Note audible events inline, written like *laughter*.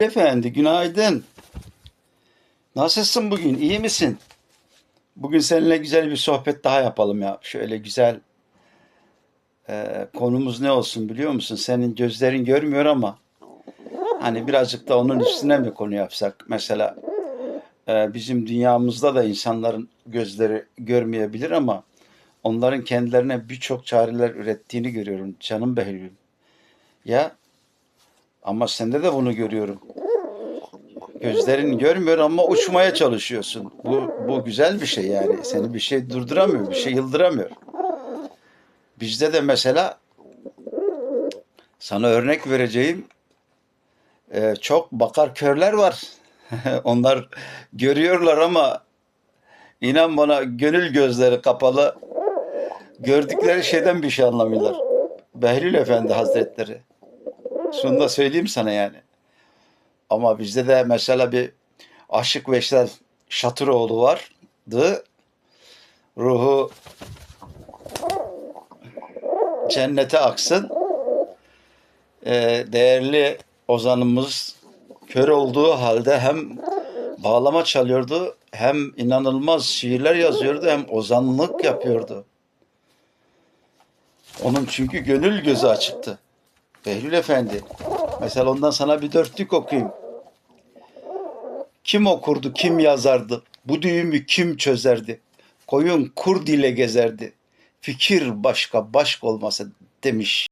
Efendi günaydın. Nasılsın bugün? İyi misin? Bugün seninle güzel bir sohbet daha yapalım ya. Şöyle güzel e, konumuz ne olsun biliyor musun? Senin gözlerin görmüyor ama hani birazcık da onun üstüne mi konu yapsak? Mesela e, bizim dünyamızda da insanların gözleri görmeyebilir ama onların kendilerine birçok çareler ürettiğini görüyorum. Canım Behlül'üm. Ya ama sende de bunu görüyorum. Gözlerin görmüyor ama uçmaya çalışıyorsun. Bu, bu güzel bir şey yani. Seni bir şey durduramıyor, bir şey yıldıramıyor. Bizde de mesela sana örnek vereceğim e, çok bakar körler var. *laughs* Onlar görüyorlar ama inan bana gönül gözleri kapalı gördükleri şeyden bir şey anlamıyorlar. Behlül Efendi Hazretleri. Şunu da söyleyeyim sana yani. Ama bizde de mesela bir Aşık Veysel Şatıroğlu vardı. Ruhu cennete aksın. Ee, değerli ozanımız kör olduğu halde hem bağlama çalıyordu hem inanılmaz şiirler yazıyordu hem ozanlık yapıyordu. Onun çünkü gönül gözü açıktı. Behlül Efendi. Mesela ondan sana bir dörtlük okuyayım. Kim okurdu, kim yazardı? Bu düğümü kim çözerdi? Koyun kur dile gezerdi. Fikir başka başka olmasa demiş.